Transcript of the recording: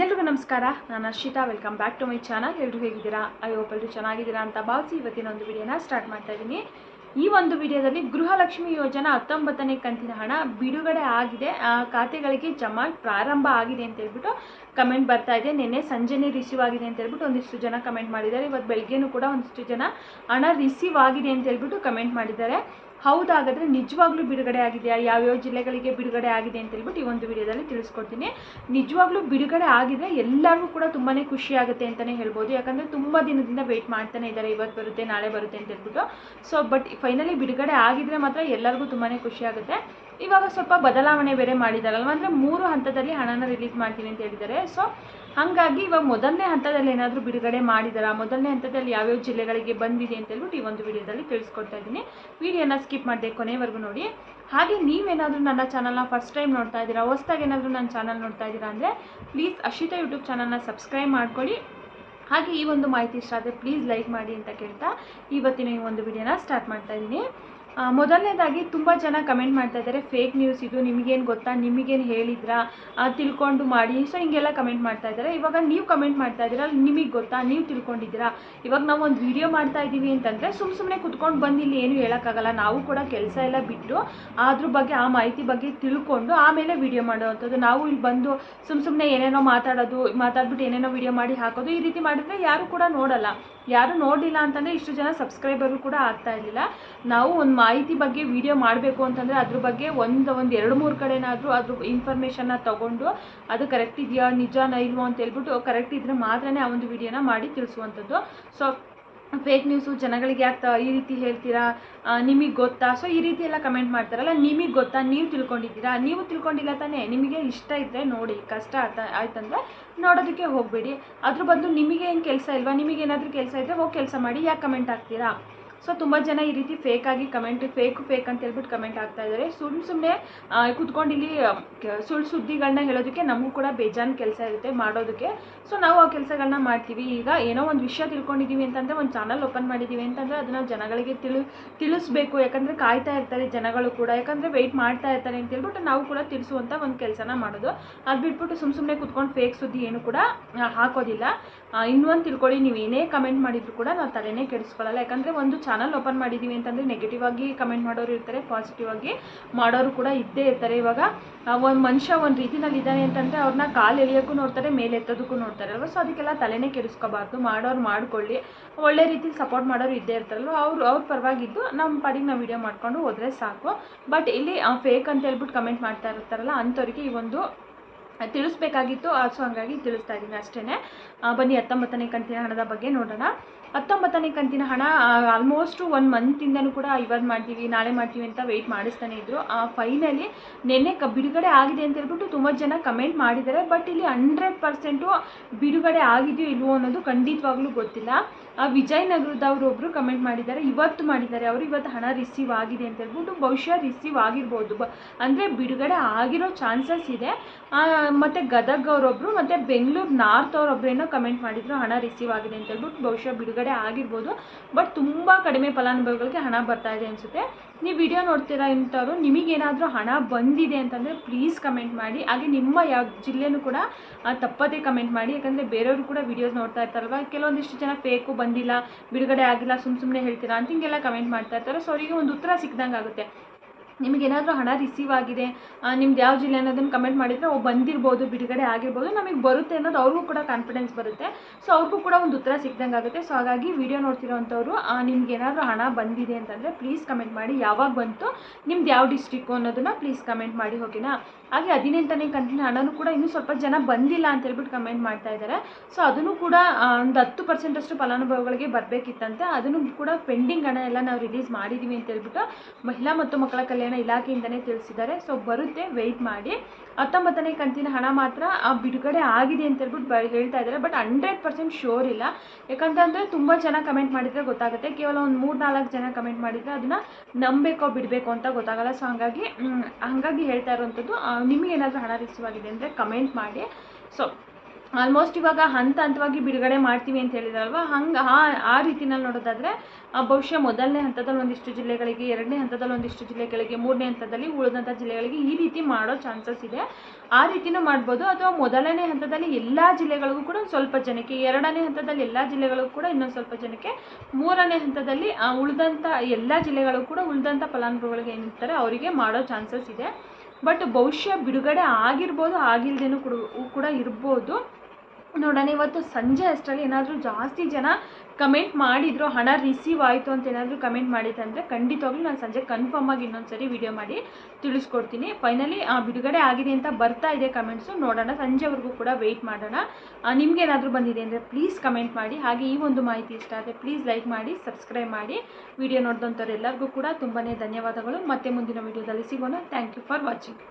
ಎಲ್ರಿಗೂ ನಮಸ್ಕಾರ. ನಾನು Arshitha. Welcome back to my channel ಎಲ್ಲರೂ ಹೇಗಿದ್ದೀರಾ? ಐ ಹೋಪ್ ಎಲ್ಲರೂ ಚೆನ್ನಾಗಿದ್ದೀರಾ ಅಂತ ಭಾವಿಸಿ ಇವತ್ತಿನ ಒಂದು ವಿಡಿಯೋನ ಸ್ಟಾರ್ಟ್ ಮಾಡ್ತಾ ಇದ್ದೀನಿ ಈ ಒಂದು ವಿಡಿಯೋದಲ್ಲಿ ಗೃಹಲಕ್ಷ್ಮಿ ಯೋಜನಾ ಹತ್ತೊಂಬತ್ತನೇ ಕಂತಿನ ಹಣ ಬಿಡುಗಡೆ ಆಗಿದೆ. ಖಾತೆಗಳಿಗೆ ಜಮಾ ಪ್ರಾರಂಭ ಆಗಿದೆ ಅಂತ ಹೇಳ್ಬಿಟ್ಟು ಕಮೆಂಟ್ ಬರ್ತಾ ಇದೆ. ನಿನ್ನೆ ಸಂಜೆನೇ ರಿಸೀವ್ ಆಗಿದೆ ಅಂತ ಹೇಳ್ಬಿಟ್ಟು ಒಂದಿಷ್ಟು ಜನ ಕಮೆಂಟ್ ಮಾಡಿದ್ದಾರೆ. ಇವತ್ತು ಬೆಳಗ್ಗೆನೂ ಕೂಡ ಒಂದಿಷ್ಟು ಜನ ಹಣ ರಿಸೀವ್ ಆಗಿದೆ ಅಂತ ಹೇಳ್ಬಿಟ್ಟು ಕಮೆಂಟ್ ಮಾಡಿದ್ದಾರೆ. ಹೌದಾಗಾದ್ರೆ ನಿಜವಾಗ್ಲೂ ಬಿಡುಗಡೆ ಆಗಿದೆಯಾ? ಯಾವ್ಯಾವ ಜಿಲ್ಲೆಗಳಿಗೆ ಬಿಡುಗಡೆ ಆಗಿದೆ ಅಂತ ಹೇಳ್ಬಿಟ್ಟು ಈ ಒಂದು ವಿಡಿಯೋದಲ್ಲಿ ತಿಳಿಸ್ಕೊಡ್ತೀನಿ. ನಿಜವಾಗ್ಲೂ ಬಿಡುಗಡೆ ಆಗಿದ್ರೆ ಎಲ್ಲರಿಗೂ ಕೂಡ ತುಂಬಾ ಖುಷಿ ಆಗುತ್ತೆ ಅಂತಲೇ ಹೇಳ್ಬೋದು. ಯಾಕಂದರೆ ತುಂಬ ದಿನದಿಂದ ವೆಯ್ಟ್ ಮಾಡ್ತಾನೆ ಇದ್ದಾರೆ. ಇವತ್ತು ಬರುತ್ತೆ, ನಾಳೆ ಬರುತ್ತೆ ಅಂತ ಹೇಳ್ಬಿಟ್ಟು. ಸೊ ಬಟ್ ಫೈನಲಿ ಬಿಡುಗಡೆ ಆಗಿದ್ರೆ ಮಾತ್ರ ಎಲ್ಲರಿಗೂ ತುಂಬಾ ಖುಷಿ ಆಗುತ್ತೆ. ಇವಾಗ ಸ್ವಲ್ಪ ಬದಲಾವಣೆ ಬೇರೆ ಮಾಡಿದಾರಲ್ವ? ಅಂದರೆ ಮೂರು ಹಂತದಲ್ಲಿ ಹಣನ ರಿಲೀಸ್ ಮಾಡ್ತೀನಿ ಅಂತ ಹೇಳಿದ್ದಾರೆ. ಸೊ ಹಾಗಾಗಿ ಇವಾಗ ಮೊದಲನೇ ಹಂತದಲ್ಲಿ ಏನಾದರೂ ಬಿಡುಗಡೆ ಮಾಡಿದಾರಾ? ಮೊದಲನೇ ಹಂತದಲ್ಲಿ ಯಾವ್ಯಾವ ಜಿಲ್ಲೆಗಳಿಗೆ ಬಂದಿದೆ ಅಂತ ಹೇಳ್ಬಿಟ್ಟು ಈ ಒಂದು ವಿಡಿಯೋದಲ್ಲಿ ತಿಳಿಸ್ಕೊಡ್ತಾ ಇದ್ದೀನಿ. ವಿಡಿಯೋನ ಸ್ಕಿಪ್ ಮಾಡಿದೆ ಕೊನೆವರೆಗೂ ನೋಡಿ. ಹಾಗೆ ನೀವೇನಾದರೂ ನನ್ನ ಚಾನಲ್ನ ಫಸ್ಟ್ ಟೈಮ್ ನೋಡ್ತಾ ಇದ್ದೀರಾ? ಹೊಸ್ದಾಗಿ ಏನಾದರೂ ನನ್ನ ಚಾನಲ್ ನೋಡ್ತಾ ಇದ್ದೀರಾ ಅಂದರೆ ಪ್ಲೀಸ್ ಅಶಿತಾ ಯೂಟ್ಯೂಬ್ ಚಾನಲ್ನ ಸಬ್ಸ್ಕ್ರೈಬ್ ಮಾಡ್ಕೊಳ್ಳಿ ಹಾಗೆ ಈ ಒಂದು ಮಾಹಿತಿ ಇಷ್ಟ ಆದರೆ ಪ್ಲೀಸ್ ಲೈಕ್ ಮಾಡಿ ಅಂತ ಕೇಳ್ತಾ ಇವತ್ತಿನ ಈ ಒಂದು ವಿಡಿಯೋನ ಸ್ಟಾರ್ಟ್ ಮಾಡ್ತಾ ಇದ್ದೀನಿ. ಮೊದಲನೇದಾಗಿ ತುಂಬ ಜನ ಕಮೆಂಟ್ ಮಾಡ್ತಾ ಇದ್ದಾರೆ, ಫೇಕ್ ನ್ಯೂಸ್ ಇದು, ನಿಮಗೇನು ಗೊತ್ತಾ? ನಿಮಗೇನು ಹೇಳಿದ್ರಾ? ತಿಳ್ಕೊಂಡು ಮಾಡಿ. ಸೊ ಹಿಂಗೆಲ್ಲ ಕಮೆಂಟ್ ಮಾಡ್ತಾ ಇದ್ದಾರೆ. ಇವಾಗ ನೀವು ಕಮೆಂಟ್ ಮಾಡ್ತಾ ಇದ್ದೀರಾ? ನಿಮಗೆ ಗೊತ್ತಾ? ನೀವು ತಿಳ್ಕೊಂಡಿದ್ದೀರಾ? ಇವಾಗ ನಾವು ಒಂದು ವಿಡಿಯೋ ಮಾಡ್ತಾ ಇದ್ದೀವಿ ಅಂತಂದರೆ ಸುಮ್ಮ ಸುಮ್ಮನೆ ಕುತ್ಕೊಂಡು ಬಂದು ಇಲ್ಲಿ ಏನು ಹೇಳೋಕ್ಕಾಗಲ್ಲ. ನಾವು ಕೂಡ ಕೆಲಸ ಎಲ್ಲ ಬಿಟ್ಟು ಅದ್ರ ಬಗ್ಗೆ, ಆ ಮಾಹಿತಿ ಬಗ್ಗೆ ತಿಳ್ಕೊಂಡು ಆಮೇಲೆ ವಿಡಿಯೋ ಮಾಡೋವಂಥದ್ದು. ನಾವು ಇಲ್ಲಿ ಬಂದು ಸುಮ್ಮ ಸುಮ್ಮನೆ ಏನೇನೋ ಮಾತಾಡೋದು, ಮಾತಾಡ್ಬಿಟ್ಟು ಏನೇನೋ ವಿಡಿಯೋ ಮಾಡಿ ಹಾಕೋದು ಈ ರೀತಿ ಮಾಡಿದ್ರೆ ಯಾರು ಕೂಡ ನೋಡಲ್ಲ. ಯಾರು ನೋಡಿಲ್ಲ ಅಂತಂದರೆ ಇಷ್ಟು ಜನ ಸಬ್ಸ್ಕ್ರೈಬರು ಕೂಡ ಆಗ್ತಾ ಇರಲಿಲ್ಲ. ನಾವು ಒಂದು ಮಾಹಿತಿ ಬಗ್ಗೆ ವಿಡಿಯೋ ಮಾಡಬೇಕು ಅಂತಂದರೆ ಅದ್ರ ಬಗ್ಗೆ ಒಂದು ಒಂದು ಎರಡು, ಮೂರು ಕಡೆನಾದರೂ ಅದ್ರ ಇನ್ಫಾರ್ಮೇಷನ್ನ ತಗೊಂಡು ಅದು ಕರೆಕ್ಟ್ ಇದೆಯಾ, ನಿಜಾನ ಇಲ್ವೋ ಅಂತ ಹೇಳ್ಬಿಟ್ಟು ಕರೆಕ್ಟ್ ಇದ್ದರೆ ಮಾತ್ರನೇ ಆ ಒಂದು ವಿಡಿಯೋನ ಮಾಡಿ ತಿಳಿಸುವಂಥದ್ದು. ಸೊ ಫೇಕ್ ನ್ಯೂಸು ಜನಗಳಿಗೆ ಯಾಕೆ ಈ ರೀತಿ ಹೇಳ್ತೀರಾ? ನಿಮಗೆ ಗೊತ್ತಾ? ಸೊ ಈ ರೀತಿ ಎಲ್ಲ ಕಮೆಂಟ್ ಮಾಡ್ತಾರಲ್ಲ, ನಿಮಗೆ ಗೊತ್ತಾ? ನೀವು ತಿಳ್ಕೊಂಡಿದ್ದೀರಾ? ನೀವು ತಿಳ್ಕೊಂಡಿಲ್ಲ ತಾನೇ? ನಿಮಗೆ ಇಷ್ಟ ಇದ್ದರೆ ನೋಡಿ, ಕಷ್ಟ ಆತ, ಆಯ್ತಂದ್ರೆ ನೋಡೋದಕ್ಕೆ ಹೋಗಬೇಡಿ. ಅದ್ರ ಬದಲು ನಿಮಗೆ ಏನು ಕೆಲಸ ಇಲ್ವಾ? ನಿಮಗೇನಾದರೂ ಕೆಲಸ ಇದ್ದರೆ ಹೋಗಿ ಕೆಲಸ ಮಾಡಿ, ಯಾಕೆ ಕಮೆಂಟ್ ಹಾಕ್ತೀರಾ? ಸೊ ತುಂಬ ಜನ ಈ ರೀತಿ ಫೇಕ್ ಆಗಿ ಕಮೆಂಟ್ ಫೇಕ್ ಫೇಕ್ ಅಂತ ಹೇಳ್ಬಿಟ್ಟು ಕಮೆಂಟ್ ಆಗ್ತಾ ಇದ್ದಾರೆ ಸುಮ್ಮನೆ ಸುಮ್ಮನೆ ಕುತ್ಕೊಂಡು ಇಲ್ಲಿ ಸುಳ್ಳು ಸುದ್ದಿಗಳನ್ನ ಹೇಳೋದಕ್ಕೆ ನಮಗೂ ಕೂಡ ಬೇಜಾನ್ ಕೆಲಸ ಇರುತ್ತೆ ಮಾಡೋದಕ್ಕೆ. ಸೊ ನಾವು ಆ ಕೆಲಸಗಳನ್ನ ಮಾಡ್ತೀವಿ. ಈಗ ಏನೋ ಒಂದು ವಿಷಯ ತಿಳ್ಕೊಂಡಿದ್ದೀವಿ ಅಂತಂದರೆ ಒಂದು ಚಾನಲ್ ಓಪನ್ ಮಾಡಿದ್ದೀವಿ ಅಂತಂದರೆ ಅದನ್ನು ಜನಗಳಿಗೆ ತಿಳಿ, ತಿಳಿಸ್ಬೇಕು. ಯಾಕಂದರೆ ಕಾಯ್ತಾ ಇರ್ತಾರೆ ಜನಗಳು ಕೂಡ. ಯಾಕಂದರೆ ವೆಯ್ಟ್ ಮಾಡ್ತಾ ಇರ್ತಾರೆ ಅಂತ ಹೇಳ್ಬಿಟ್ಟು ನಾವು ಕೂಡ ತಿಳಿಸುವಂಥ ಒಂದು ಕೆಲಸನ ಮಾಡೋದು. ಅದು ಬಿಟ್ಬಿಟ್ಟು ಸುಮ್ಮ ಸುಮ್ಮನೆ ಕುತ್ಕೊಂಡು ಫೇಕ್ ಸುದ್ದಿ ಏನು ಕೂಡ ಹಾಕೋದಿಲ್ಲ. ಇನ್ನೊಂದು ತಿಳ್ಕೊಳ್ಳಿ. ನೀವು ಏನೇ ಕಮೆಂಟ್ ಮಾಡಿದ್ರು ಕೂಡ ನಾವು ತಲೆನೇ ಕೆಡಿಸ್ಕೊಳ್ಳಲ್ಲ ಯಾಕಂದರೆ ಒಂದು ಚಾನಲ್ ಓಪನ್ ಮಾಡಿದ್ದೀವಿ ಅಂತಂದರೆ ನೆಗೆಟಿವ್ ಆಗಿ ಕಮೆಂಟ್ ಮಾಡೋರು ಇರ್ತಾರೆ ಪಾಸಿಟಿವ್ ಆಗಿ ಮಾಡೋರು ಕೂಡ ಇದ್ದೇ ಇರ್ತಾರೆ. ಇವಾಗ ಒಂದು ಮನುಷ್ಯ ಒಂದು ರೀತಿನಲ್ಲಿ ಇದ್ದಾನೆ ಅಂತಂದರೆ ಅವ್ರನ್ನ ಕಾಲು ಎಳಿಯೋಕ್ಕೂ ನೋಡ್ತಾರೆ, ಮೇಲೆ ಎತ್ತೋದಕ್ಕೂ ನೋಡ್ತಾರೆ ಅಲ್ವಾ? ಸೊ ಅದಕ್ಕೆಲ್ಲ ತಲೆನೇ ಕೆಡಿಸ್ಕೋಬಾರ್ದು. ಮಾಡೋರು ಮಾಡ್ಕೊಳ್ಳಿ. ಒಳ್ಳೆ ರೀತಿಲಿ ಸಪೋರ್ಟ್ ಮಾಡೋರು ಇದ್ದೇ ಇರ್ತಾರಲ್ವ? ಅವ್ರು, ಅವ್ರ ಪರವಾಗಿದ್ದು ನಮ್ಮ ಪಾಡಿಗೆ ನಾವು ವಿಡಿಯೋ ಮಾಡ್ಕೊಂಡು ಹೋದರೆ ಸಾಕು. ಬಟ್ ಇಲ್ಲಿ ಫೇಕ್ ಅಂತ ಹೇಳ್ಬಿಟ್ಟು ಕಮೆಂಟ್ ಮಾಡ್ತಾ ಇರ್ತಾರಲ್ಲ, ಅಂಥವ್ರಿಗೆ ಈ ಒಂದು ತಿಳಿಸ್ಬೇಕಾಗಿತ್ತು. ಸೊ ಹಂಗಾಗಿ ತಿಳಿಸ್ತಾ ಇದ್ದೀನಿ ಅಷ್ಟೇ ಬನ್ನಿ ಹತ್ತೊಂಬತ್ತನೇ ಕಂತಿನ ಹಣದ ಬಗ್ಗೆ ನೋಡೋಣ. ಹತ್ತೊಂಬತ್ತನೇ ಕಂತಿನ ಹಣ ಆಲ್ಮೋಸ್ಟು ಒನ್ ಮಂತಿಂದನೂ ಕೂಡ ಇವತ್ತು ಮಾಡ್ತೀವಿ ನಾಳೆ ಮಾಡ್ತೀವಿ ಅಂತ ವೆಯ್ಟ್ ಮಾಡಿಸ್ತಾನೆ ಇದ್ರು. ಫೈನಲಿ ನೆನ್ನೆ ಕ ಬಿಡುಗಡೆ ಆಗಿದೆ ಅಂತ ಹೇಳ್ಬಿಟ್ಟು ತುಂಬ ಜನ ಕಮೆಂಟ್ ಮಾಡಿದ್ದಾರೆ. ಬಟ್ ಇಲ್ಲಿ ಹಂಡ್ರೆಡ್ ಪರ್ಸೆಂಟು ಬಿಡುಗಡೆ ಆಗಿದೆಯೋ ಇಲ್ವೋ ಅನ್ನೋದು ಖಂಡಿತವಾಗ್ಲೂ ಗೊತ್ತಿಲ್ಲ. ಆ ವಿಜಯನಗರದವರು ಒಬ್ಬರು ಕಮೆಂಟ್ ಮಾಡಿದ್ದಾರೆ. ಇವತ್ತು ಮಾಡಿದ್ದಾರೆ. ಅವರು ಇವತ್ತು ಹಣ ರಿಸೀವ್ ಆಗಿದೆ ಅಂತ ಹೇಳ್ಬಿಟ್ಟು ಬಹುಶಃ ರಿಸೀವ್ ಆಗಿರ್ಬೋದು. ಬ ಅಂದರೆ ಬಿಡುಗಡೆ ಆಗಿರೋ ಚಾನ್ಸಸ್ ಇದೆ. ಆ, ಮತ್ತೆ ಗದಗ್ ಅವರೊಬ್ಬರು ಮತ್ತೆ ಬೆಂಗಳೂರು ನಾರ್ತ್ ಅವರೊಬ್ರು ಏನೋ ಕಮೆಂಟ್ ಮಾಡಿದ್ರು, ಹಣ ರಿಸೀವ್ ಆಗಿದೆ ಅಂತ ಹೇಳ್ಬಿಟ್ಟು ಬಹುಶಃ ಬಿಡುಗಡೆ ಆಗಿರ್ಬೋದು. ಬಟ್ ತುಂಬ ಕಡಿಮೆ ಫಲಾನುಭವಿಗಳಿಗೆ ಹಣ ಬರ್ತಾ ಇದೆ ಅನಿಸುತ್ತೆ. ನೀವು ವಿಡಿಯೋ ನೋಡ್ತೀರಾ ಇಂಥವ್ರು ನಿಮಗೇನಾದರೂ ಹಣ ಬಂದಿದೆ ಅಂತಂದರೆ ಪ್ಲೀಸ್ ಕಮೆಂಟ್ ಮಾಡಿ. ಹಾಗೆ ನಿಮ್ಮ ಯಾವ ಜಿಲ್ಲೆನೂ ಕೂಡ ತಪ್ಪದೇ ಕಮೆಂಟ್ ಮಾಡಿ. ಯಾಕಂದರೆ ಬೇರೆಯವರು ಕೂಡ ವಿಡಿಯೋಸ್ ನೋಡ್ತಾ ಇರ್ತಾರಲ್ವ? ಕೆಲವೊಂದಿಷ್ಟು ಜನ ಫೇಕು ಬಂದಿಲ್ಲ, ಬಿಡುಗಡೆ ಆಗಿಲ್ಲ ಸುಮ್ಮ ಸುಮ್ಮನೆ ಹೇಳ್ತೀರಾ ಅಂತ ಹಿಂಗೆಲ್ಲ ಕಮೆಂಟ್ ಮಾಡ್ತಾ ಇರ್ತಾರೆ. ಸೊ ಅವರಿಗೆ ಒಂದು ಉತ್ತರ ಸಿಕ್ಕಿದಂಗೆ ಆಗುತ್ತೆ ನಿಮಗೇನಾದರೂ ಹಣ ರಿಸೀವ್ ಆಗಿದೆ ನಿಮ್ದು ಯಾವ ಜಿಲ್ಲೆ ಅನ್ನೋದನ್ನು ಕಮೆಂಟ್ ಮಾಡಿದರೆ ಅವು ಬಂದಿರ್ಬೋದು, ಬಿಡುಗಡೆ ಆಗಿರ್ಬೋದು, ನಮಗೆ ಬರುತ್ತೆ ಅನ್ನೋದು ಅವ್ರಿಗೂ ಕೂಡ ಕಾನ್ಫಿಡೆನ್ಸ್ ಬರುತ್ತೆ. ಸೊ ಅವ್ರಿಗೂ ಕೂಡ ಒಂದು ಉತ್ತರ ಸಿಗ್ದಂಗೆ ಆಗುತ್ತೆ. ಸೊ ಹಾಗಾಗಿ ವಿಡಿಯೋ ನೋಡ್ತಿರೋವಂಥವ್ರು ನಿಮ್ಗೆ ಏನಾದರೂ ಹಣ ಬಂದಿದೆ ಅಂತಂದರೆ ಪ್ಲೀಸ್ ಕಮೆಂಟ್ ಮಾಡಿ. ಯಾವಾಗ ಬಂತು, ನಿಮ್ದು ಯಾವ ಡಿಸ್ಟಿಕ್ಕು ಅನ್ನೋದನ್ನು ಪ್ಲೀಸ್ ಕಮೆಂಟ್ ಮಾಡಿ ಓಕೆನಾ ಹಾಗೆ ಹದಿನೆಂಟನೇ ಕಂತಿನ ಹಣನೂ ಕೂಡ ಇನ್ನೂ ಸ್ವಲ್ಪ ಜನ ಬಂದಿಲ್ಲ ಅಂತ ಹೇಳ್ಬಿಟ್ಟು ಕಮೆಂಟ್ ಮಾಡ್ತಾ ಇದ್ದಾರೆ ಸೊ ಅದನ್ನು ಕೂಡ ಒಂದು ಹತ್ತು ಪರ್ಸೆಂಟಷ್ಟು ಫಲಾನುಭವಿಗಳಿಗೆ ಬರಬೇಕಿತ್ತಂತೆ. ಅದನ್ನು ಕೂಡ ಪೆಂಡಿಂಗ್ ಹಣ ಎಲ್ಲ ನಾವು ರಿಲೀಸ್ ಮಾಡಿದ್ದೀವಿ ಅಂತ ಹೇಳ್ಬಿಟ್ಟು ಮಹಿಳಾ ಮತ್ತು ಮಕ್ಕಳ ಕಲ್ಯಾಣ ಇಲಾಖೆಯಿಂದನೇ ತಿಳಿಸಿದ್ದಾರೆ. ಸೊ ಬರುತ್ತೆ ವೆಯ್ಟ್ ಮಾಡಿ. ಹತ್ತೊಂಬತ್ತನೇ ಕಂತಿನ ಹಣ ಮಾತ್ರ ಬಿಡುಗಡೆ ಆಗಿದೆ ಅಂತ ಹೇಳ್ಬಿಟ್ಟು ಹೇಳ್ತಾ ಇದ್ದಾರೆ. ಬಟ್ ಹಂಡ್ರೆಡ್ ಪರ್ಸೆಂಟ್ ಶೋರ್ ಇಲ್ಲ. ಯಾಕಂತಂದರೆ ತುಂಬ ಜನ ಕಮೆಂಟ್ ಮಾಡಿದರೆ ಗೊತ್ತಾಗುತ್ತೆ. ಕೇವಲ ಒಂದು ಮೂರು ನಾಲ್ಕು ಜನ ಕಮೆಂಟ್ ಮಾಡಿದರೆ ಅದನ್ನು ನಂಬೇಕೋ ಬಿಡಬೇಕು ಅಂತ ಗೊತ್ತಾಗಲ್ಲ. ಸೊ ಹಾಗಾಗಿ ಹಾಗಾಗಿ ಹೇಳ್ತಾ ಇರುವಂಥದ್ದು ನಿಮಗೇನಾದರೂ ಹಣ ರಿಸೀವ್ ಆಗಿದೆ ಅಂದರೆ ಕಮೆಂಟ್ ಮಾಡಿ. ಸೊ ಆಲ್ಮೋಸ್ಟ್ ಇವಾಗ ಹಂತ ಹಂತವಾಗಿ ಬಿಡುಗಡೆ ಮಾಡ್ತೀವಿ ಅಂತ ಹೇಳಿದ್ರಲ್ವ? ಹಂಗೆ ಆ ಆ ರೀತಿನಲ್ಲಿ ನೋಡೋದಾದರೆ ಬಹುಶಃ ಮೊದಲನೇ ಹಂತದಲ್ಲಿ ಒಂದಿಷ್ಟು ಜಿಲ್ಲೆಗಳಿಗೆ, ಎರಡನೇ ಹಂತದಲ್ಲಿ ಒಂದಿಷ್ಟು ಜಿಲ್ಲೆಗಳಿಗೆ, ಮೂರನೇ ಹಂತದಲ್ಲಿ ಉಳಿದಂಥ ಜಿಲ್ಲೆಗಳಿಗೆ ಈ ರೀತಿ ಮಾಡೋ ಚಾನ್ಸಸ್ ಇದೆ. ಆ ರೀತಿನೂ ಮಾಡ್ಬೋದು. ಅಥವಾ ಮೊದಲನೇ ಹಂತದಲ್ಲಿ ಎಲ್ಲ ಜಿಲ್ಲೆಗಳಿಗೂ ಕೂಡ ಸ್ವಲ್ಪ ಜನಕ್ಕೆ, ಎರಡನೇ ಹಂತದಲ್ಲಿ ಎಲ್ಲ ಜಿಲ್ಲೆಗಳಿಗೂ ಕೂಡ ಇನ್ನೊಂದು ಸ್ವಲ್ಪ ಜನಕ್ಕೆ, ಮೂರನೇ ಹಂತದಲ್ಲಿ ಉಳಿದಂಥ ಎಲ್ಲ ಜಿಲ್ಲೆಗಳಿಗೂ ಕೂಡ ಉಳಿದಂಥ ಫಲಾನುಭವಿಗಳಿಗೆ ಏನಿರ್ತಾರೆ, ಅವರಿಗೆ ಮಾಡೋ ಚಾನ್ಸಸ್ ಇದೆ. ಬಟ್ ಭವಿಷ್ಯ ಬಿಡುಗಡೆ ಆಗಿರ್ಬೋದು, ಆಗಿಲ್ದೇನೂ ಕೂಡ ಕೂಡ ಇರ್ಬೋದು. ನೋಡೋಣ ಇವತ್ತು ಸಂಜೆ ಅಷ್ಟರಲ್ಲಿ ಏನಾದರೂ ಜಾಸ್ತಿ ಜನ ಕಮೆಂಟ್ ಮಾಡಿದ್ರು, ಹಣ ರಿಸೀವ್ ಆಯಿತು ಅಂತ ಏನಾದರೂ ಕಮೆಂಟ್ ಮಾಡಿದ್ರೆ ಅಂದರೆ ಖಂಡಿತವಾಗ್ಲೂ ನಾನು ಸಂಜೆ ಕನ್ಫರ್ಮ್ ಆಗಿ ಇನ್ನೊಂದು ಸರಿ ವಿಡಿಯೋ ಮಾಡಿ ತಿಳಿಸ್ಕೊಡ್ತೀನಿ. ಫೈನಲಿ ಬಿಡುಗಡೆ ಆಗಿದೆ ಅಂತ ಬರ್ತಾ ಇದೆ ಕಮೆಂಟ್ಸು ನೋಡೋಣ. ಸಂಜೆವರೆಗೂ ಕೂಡ ವೆಯ್ಟ್ ಮಾಡೋಣ. ನಿಮಗೇನಾದರೂ ಬಂದಿದೆ ಅಂದರೆ ಪ್ಲೀಸ್ ಕಮೆಂಟ್ ಮಾಡಿ. ಹಾಗೆ ಈ ಒಂದು ಮಾಹಿತಿ ಇಷ್ಟ ಆದರೆ ಪ್ಲೀಸ್ ಲೈಕ್ ಮಾಡಿ ಸಬ್ಸ್ಕ್ರೈಬ್ ಮಾಡಿ. ವಿಡಿಯೋ ನೋಡಿದಂಥವ್ರು ಎಲ್ಲರಿಗೂ ಕೂಡ ತುಂಬಾ ಧನ್ಯವಾದಗಳು. ಮತ್ತೆ ಮುಂದಿನ ವಿಡಿಯೋದಲ್ಲಿ ಸಿಗೋಣ. Thank you for watching